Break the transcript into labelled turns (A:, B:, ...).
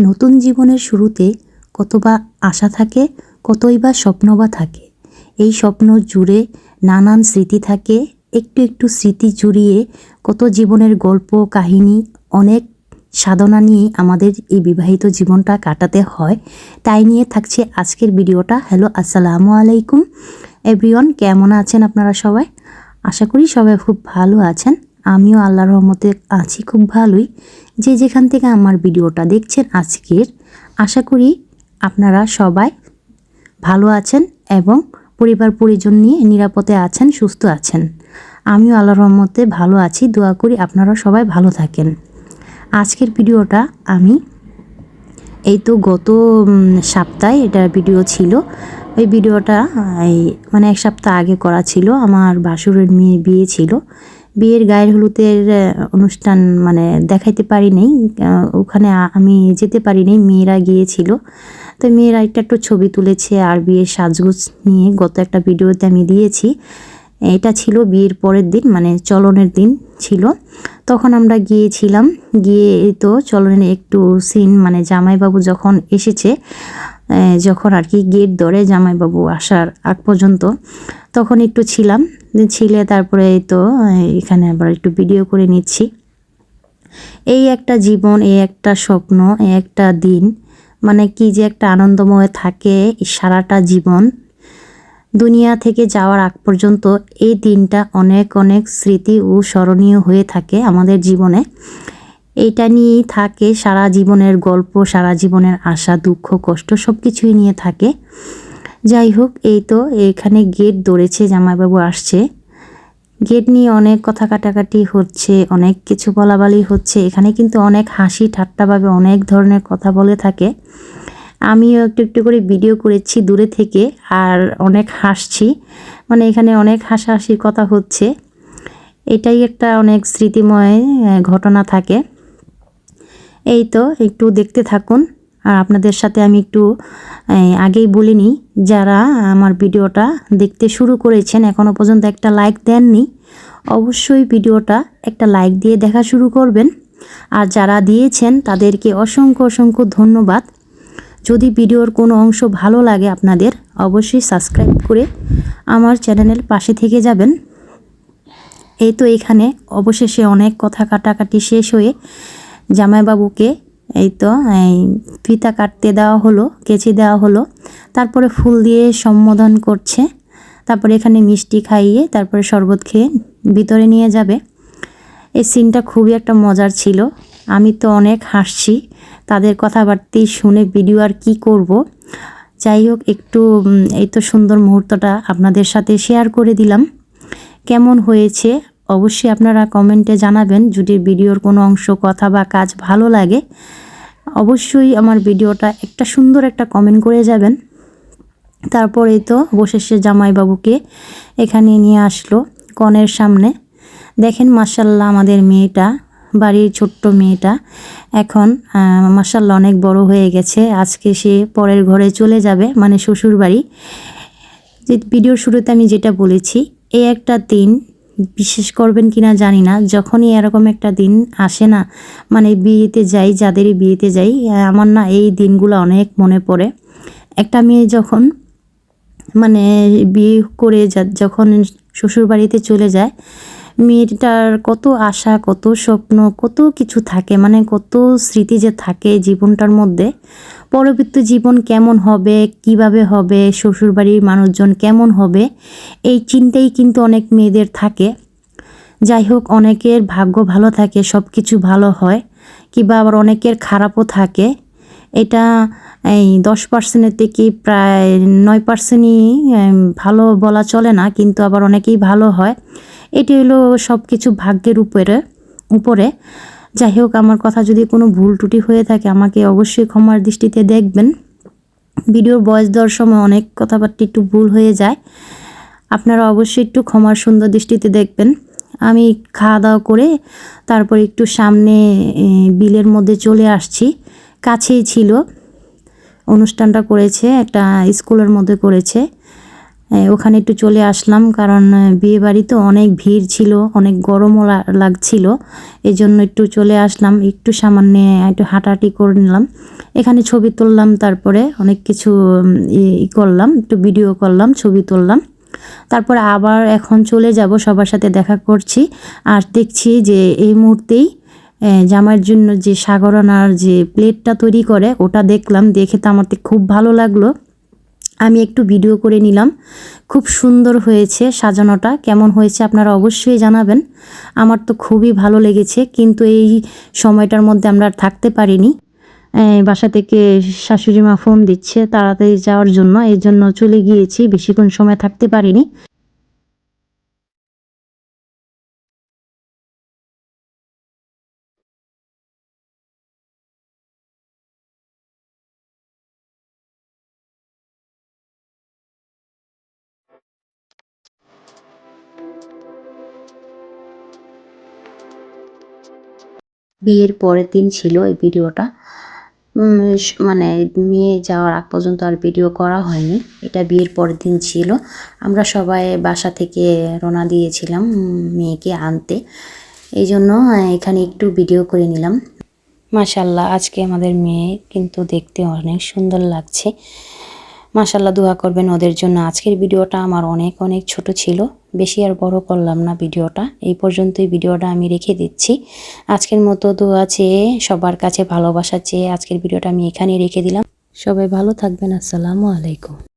A: নতুন জীবনের শুরুতে কত বা আশা থাকে, কতই বা স্বপ্ন বা থাকে। এই স্বপ্ন জুড়ে নানান স্মৃতি থাকে, একটু একটু স্মৃতি জুড়িয়ে কত জীবনের গল্প, কাহিনী, অনেক সাধনা নিয়ে আমাদের এই বিবাহিত জীবনটা কাটাতে হয়। তাই নিয়ে থাকছে আজকের ভিডিওটা। হ্যালো, আসসালামু আলাইকুম। এভরিওয়ান কেমন আছেন আপনারা সবাই? আশা করি সবাই খুব ভালো আছেন। আমিও আল্লাহর রহমতে আছি, খুব ভালোই। যে যেখান থেকে আমার ভিডিওটা দেখছেন আজকের, আশা করি আপনারা সবাই ভালো আছেন এবং পরিবার পরিজন নিয়ে নিরাপদে আছেন, সুস্থ আছেন। আমিও আল্লাহর রহমতে ভালো আছি, দোয়া করি আপনারা সবাই ভালো থাকেন। আজকের ভিডিওটা আমি, এই তো গত সপ্তাহে এটা ভিডিও ছিল। ওই ভিডিওটা মানে এক সপ্তাহ আগে করা ছিল। আমার বাসুরের মেয়ে বিয়ে ছিল। বিয়ের গায়ের হলুদের অনুষ্ঠান মানে দেখাইতে পারি নাই ওখানে আমি যেতে পারি নাই মেয়েরা গিয়েছিল। তো মেয়েরা একটা একটু ছবি তুলেছে আর বিয়ের সাজগোজ নিয়ে গত একটা ভিডিওতে আমি দিয়েছি। এটা ছিল বিয়ের পরের দিন মানে চলনের দিন ছিল। তখন আমরা গিয়েছিলাম, গিয়ে তো চলনের একটু সিন মানে জামাইবাবু যখন এসেছে যখন আর কি গেট ধরে জামাইবাবু আসার আগ পর্যন্ত, তখন একটু ছিলাম। ছিলে তারপরে তো এখানে আবার একটু ভিডিও করে নিচ্ছি। এই একটা জীবন, এই একটা স্বপ্ন এই একটা দিন মানে কি যে একটা আনন্দময় থাকে সারাটা জীবন। দুনিয়া থেকে যাওয়ার আগ পর্যন্ত এই দিনটা অনেক অনেক স্মৃতি ও স্মরণীয় হয়ে থাকে আমাদের জীবনে। এইটা নিয়েই থাকে সারা জীবনের গল্প, সারা জীবনের আশা, দুঃখ, কষ্ট সব কিছুই নিয়ে থাকে। যাই হোক, এই তো এখানে গেট ধরেছে, জামাইবাবু আসছে। গেট নিয়ে অনেক কথা কাটাকাটি হচ্ছে, অনেক কিছু বলাবলি হচ্ছে। এখানে কিন্তু অনেক হাসি, ঠাট্টাভাবে অনেক ধরনের কথা বলে থাকে। আমিও একটু একটু করে ভিডিও করেছি দূরে থেকে, আর অনেক হাসছি। মানে এখানে অনেক হাসাহাসির কথা হচ্ছে। এটাই একটা অনেক স্মৃতিময় ঘটনা থাকে। এই তো, একটু দেখতে থাকুন। আর আপনাদের সাথে আমি একটু আগেই বলে নিই, যারা আমার ভিডিওটা দেখতে শুরু করেছেন এখনও পর্যন্ত একটা লাইক দেননি, অবশ্যই ভিডিওটা একটা লাইক দিয়ে দেখা শুরু করবেন। আর যারা দিয়েছেন, তাদেরকে অসংখ্য অসংখ্য ধন্যবাদ। যদি ভিডিওর কোনো অংশ ভালো লাগে আপনাদের, অবশ্যই সাবস্ক্রাইব করে আমার চ্যানেলের পাশে থেকে যাবেন। এই তো এখানে অবশেষে অনেক কথা কাটাকাটি শেষ হয়ে জামাইবাবুকে এই তো, এই ফিতা কাটতে দেওয়া হলো, কেচি দেওয়া হলো। তারপরে ফুল দিয়ে সম্বোধন করছে। তারপরে এখানে মিষ্টি খাইয়ে তারপরে শরবত খেয়ে ভিতরে নিয়ে যাবে। এই সিনটা খুবই একটা মজার ছিল। আমি তো অনেক হাসছি। তাদের কথাবার্তাই শুনে ভিডিও আর কি করব? যাই হোক, একটু এই তো সুন্দর মুহূর্তটা আপনাদের সাথে শেয়ার করে দিলাম। কেমন হয়েছে? অবশ্যই আপনারা কমেন্টে জানাবেন যদি ভিডিওর কোনো অংশ, কথা বা কাজ ভালো লাগে। অবশ্যই আমার ভিডিওটা একটা সুন্দর একটা কমেন্ট করে যাবেন। তারপরে তো অবশেষে জামাইবাবুকে এখানে নিয়ে আসলো কনের সামনে। দেখেন মাসাল্লাহ আমাদের মেয়েটা, বাড়ির ছোট্ট মেয়েটা এখন মাসাল্লাহ অনেক বড় হয়ে গেছে। আজকে সে পরের ঘরে চলে যাবে মানে শ্বশুর বাড়ি যে ভিডিওর শুরুতে আমি যেটা বলেছি, এই একটা দিন বিশেষ করবেন কি না জানি না। যখনই এরকম একটা দিন আসে না মানে বিয়েতে যাই যাদেরই বিয়েতে যাই, আমার না এই দিনগুলো অনেক মনে পড়ে। একটা মেয়ে যখন মানে বিয়ে করে যখন শ্বশুর বাড়িতে চলে যায় মেয়েটার কত আশা, কত স্বপ্ন, কত কিছু থাকে মানে কত স্মৃতি যে থাকে জীবনটার মধ্যে। পরবর্তী জীবন কেমন হবে, কীভাবে হবে, শ্বশুরবাড়ির মানুষজন কেমন হবে, এই চিন্তাই কিন্তু অনেক মেয়েদের থাকে। যাই হোক, অনেকের ভাগ্য ভালো থাকে সব কিছু ভালো হয়, কিংবা আবার অনেকের খারাপও থাকে। এটা এই দশ পার্সেন্টের থেকে প্রায় নয় পার্সেন্টই ভালো বলা চলে না, কিন্তু আবার অনেকেই ভালো হয়। এটি হলো সব কিছু ভাগ্যের উপরে উপরে। যাই হোক আমার কথা যদি কোনো ভুল ত্রুটি হয়ে থাকে, আমাকে অবশ্যই ক্ষমার দৃষ্টিতে দেখবেন। ভিডিওর বয়স দেওয়ার সময় অনেক কথাবার্তা একটু ভুল হয়ে যায়। আপনারা অবশ্যই একটু ক্ষমার সুন্দর দৃষ্টিতে দেখবেন। আমি খাওয়া দাওয়া করে তারপর একটু সামনে বিলের মধ্যে চলে আসছি। কাছেই ছিল। অনুষ্ঠানটা করেছে, একটা স্কুলের মধ্যে করেছে। ওখানে একটু চলে আসলাম কারণ বিয়ে বাড়িতে অনেক ভিড় ছিল, অনেক গরমও লাগছিল। এই জন্য একটু চলে আসলাম, একটু সামান্য একটু হাঁটাহাঁটি করে নিলাম। এখানে ছবি তুললাম, তারপরে অনেক কিছু ই- করলাম, একটু ভিডিও করলাম, ছবি তুললাম। তারপর আবার এখন চলে যাব, সবার সাথে দেখা করছি। আর দেখছি যে এই মুহূর্তেই জামাইয়ের জন্য যে সাগরানার যে প্লেটটা তৈরি করে, ওটা দেখলাম, দেখে তো আমার খুব ভালো লাগল। আমি একটু ভিডিও করে নিলাম। খুব সুন্দর হয়েছে সাজানোটা। কেমন হয়েছে আপনারা অবশ্যই জানাবেন। আমার তো খুবই ভালো লেগেছে, কিন্তু এই সময়টার মধ্যে আমরা থাকতে পারিনি। বাসা থেকে শাশুড়ি মা ফোন দিচ্ছে তাড়াতাড়ি যাওয়ার জন্য এই জন্য চলে গিয়েছি, বেশিক্ষণ সময় থাকতে পারিনি। বিয়ের পরের দিন ছিল এই ভিডিওটা। মানে মেয়ে যাওয়ার আগ পর্যন্ত আর ভিডিও করা হয়নি। এটা বিয়ের পরের দিন ছিল। আমরা সবাই বাসা থেকে রওনা দিয়েছিলাম মেয়েকে আনতে। এই জন্য এখানে একটু ভিডিও করে নিলাম। মাশাল্লাহ আজকে আমাদের মেয়ে কিন্তু দেখতে অনেক সুন্দর লাগছে। মাশাল্লাহ দোয়া করবেন ওদের জন্য। আজকের ভিডিওটা আমার অনেক অনেক ছোট ছিল। বেশি আর বড় করলাম না ভিডিওটা। এই পর্যন্তই ভিডিওটা আমি রেখে দিচ্ছি। আজকের মতো দোয়া চেয়ে, সবার কাছে ভালোবাসা চেয়ে আজকের ভিডিওটা আমি এখানেই রেখে দিলাম। সবাই ভালো থাকবেন। আসসালামু আলাইকুম।